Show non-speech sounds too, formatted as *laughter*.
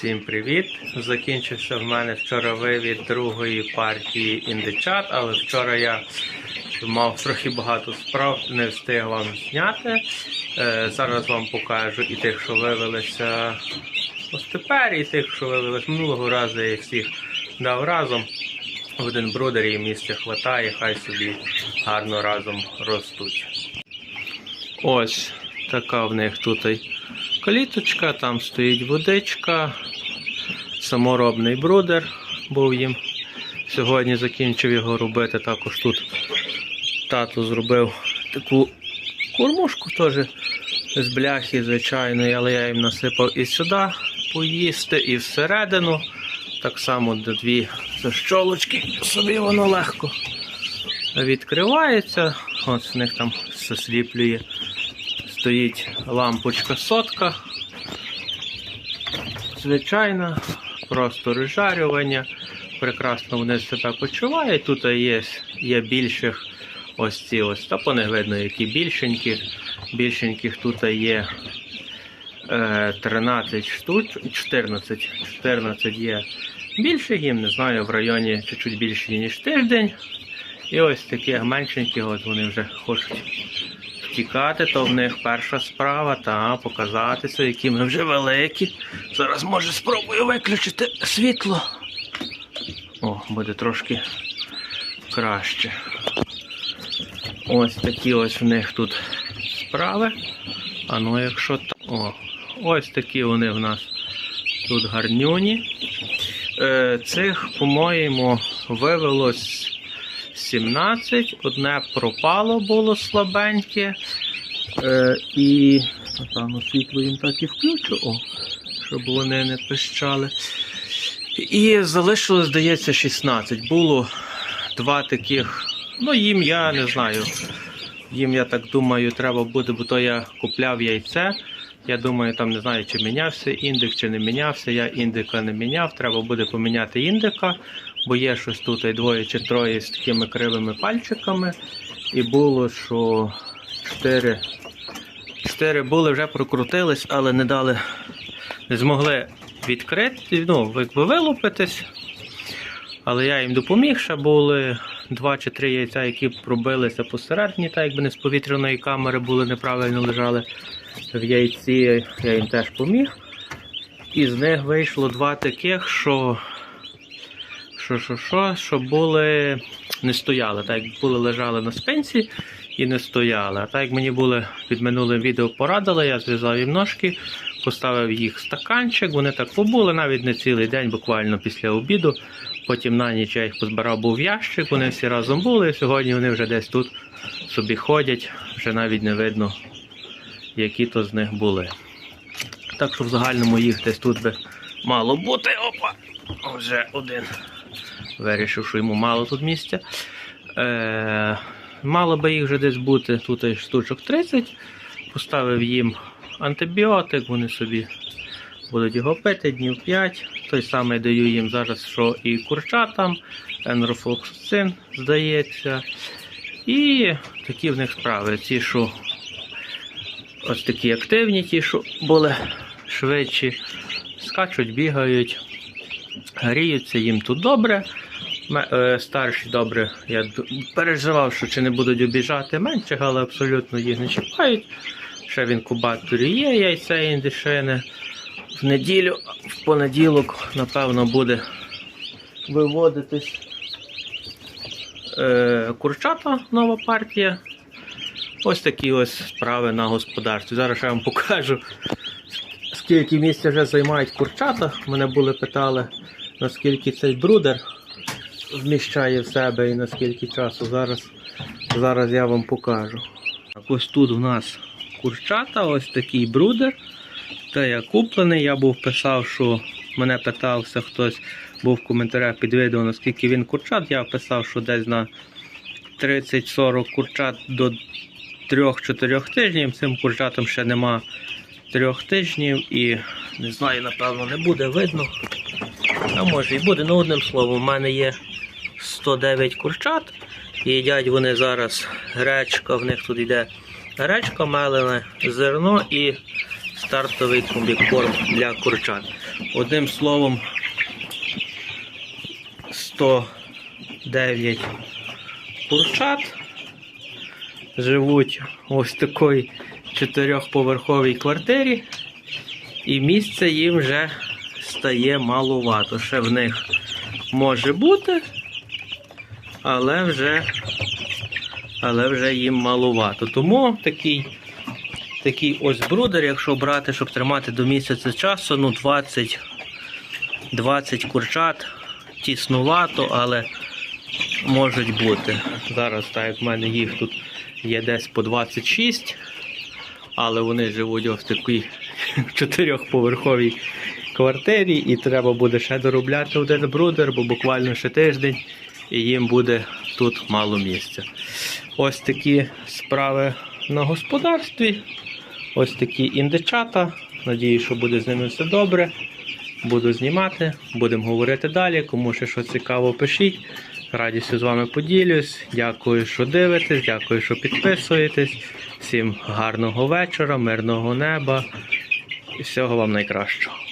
Всім привіт! Закінчився в мене вчора вивід другої партії індичат, але вчора я мав трохи багато справ, не встиг вам зняти. Е, зараз вам покажу і тих, що вивелися ось тепер, і тих, що вивелись минулого разу, я їх всіх дав разом. В один брудер і місця хватає, хай собі гарно разом ростуть. Ось така в них тут і каліточка, там стоїть водичка, саморобний брудер був їм. Сьогодні закінчив його робити. Також тут тато зробив таку кормушку теж з бляхи звичайної, але я їм насипав і сюди поїсти, і всередину. Так само до дві защолочки, собі воно легко відкривається. От в них там засліплює. Стоїть лампочка сотка. Звичайна, просто розжарювання. Прекрасно вони себе почувають. Тут є, є більших ось ці ось. Та видно, які більшенькі. Більшеньких тут є е, 13 штук, 14. 14 є більших їм, не знаю, в районі чуть-чуть більше, ніж тиждень. І ось таких меншеньких, от вони вже хочуть втікати, то в них перша справа, та показатися, які ми вже великі. Зараз може спробую виключити світло. О, буде трошки краще. Ось такі ось в них тут справи. А ну якщо так. О, ось такі вони в нас тут гарнюні. Е, цих, по-моєму, вивелось 17, одне пропало було слабеньке. Е, і, напевно, світло їм так і включу, о, щоб вони не пищали. І залишилось, здається, 16. Було два таких. Ну, їм я не знаю. Їм, я так думаю, треба буде, бо то я купляв яйце. Я думаю, там не знаю, чи мінявся індик, чи не мінявся. Я індика не міняв. Треба буде поміняти індика, бо є щось тут і двоє чи троє з такими кривими пальчиками. І було, що чотири. Чотири були, вже прокрутились, але не дали, не змогли відкрити, ну, якби вилупитись. Але я їм допоміг, ще були два чи три яйця, які пробилися посередині, так якби не з повітряної камери були неправильно лежали в яйці, я їм теж поміг. І з них вийшло два таких, що що, що, що, що були, не стояли. Так як були лежали на спинці і не стояли. А так як мені були під минулим відео порадили, я зв'язав їм ножки, поставив їх в стаканчик, вони так побули навіть не цілий день, буквально після обіду. Потім на ніч я їх позбирав був ящик, вони всі разом були. І сьогодні вони вже десь тут собі ходять, вже навіть не видно, які то з них були. Так що в загальному їх десь тут би мало бути. Опа! Вже один. Вирішив, що йому мало тут місця. Е, мало би їх вже десь бути, тут штучок 30. Поставив їм антибіотик, вони собі будуть його пити днів 5. Той самий даю їм зараз, що і курчатам, енрофлоксацин, здається. І такі в них справи. Ті, що ось такі активні, ті, що були швидші, скачуть, бігають, гріються їм тут добре. Е, Старші добре, я переживав, що чи не будуть обіжати менших, але абсолютно їх не чіпають. Ще в інкубаторі є яйця індишини. В неділю, в понеділок, напевно, буде виводитись е, курчата, нова партія. Ось такі ось справи на господарстві. Зараз я вам покажу, скільки місця вже займають курчата. Мене були питали, наскільки цей брудер вміщає в себе і наскільки часу. Зараз, зараз я вам покажу. Так, ось тут у нас курчата, ось такий брудер. Та я куплений, я був писав, що мене питався хтось, був в коментарях під відео, наскільки він курчат. Я писав, що десь на 30-40 курчат до 3-4 тижнів. Цим курчатам ще нема 3 тижнів і не знаю, напевно, не буде видно. А може і буде, ну одним словом, у мене є 109 курчат. Їдять вони зараз гречка, в них тут йде гречка, мелене зерно і стартовий комбікорм для курчат. Одним словом, 109 курчат живуть ось такій чотирьохповерховій квартирі, і місця їм вже стає малувато. Ще в них може бути, але вже, але вже їм малувато. Тому такий, такий ось брудер, якщо брати, щоб тримати до місяця часу, ну 20, 20 курчат тіснувато, але можуть бути. Зараз, так як в мене їх тут є десь по 26, але вони живуть ось в такій *laughs* чотирьохповерховій квартирі, і треба буде ще доробляти один брудер, бо буквально ще тиждень, і їм буде тут мало місця. Ось такі справи на господарстві. Ось такі індичата. Надію, що буде з ними все добре. Буду знімати, будемо говорити далі. Кому ще що цікаво, пишіть. Радістю з вами поділюсь. Дякую, що дивитесь, дякую, що підписуєтесь. Всім гарного вечора, мирного неба і всього вам найкращого.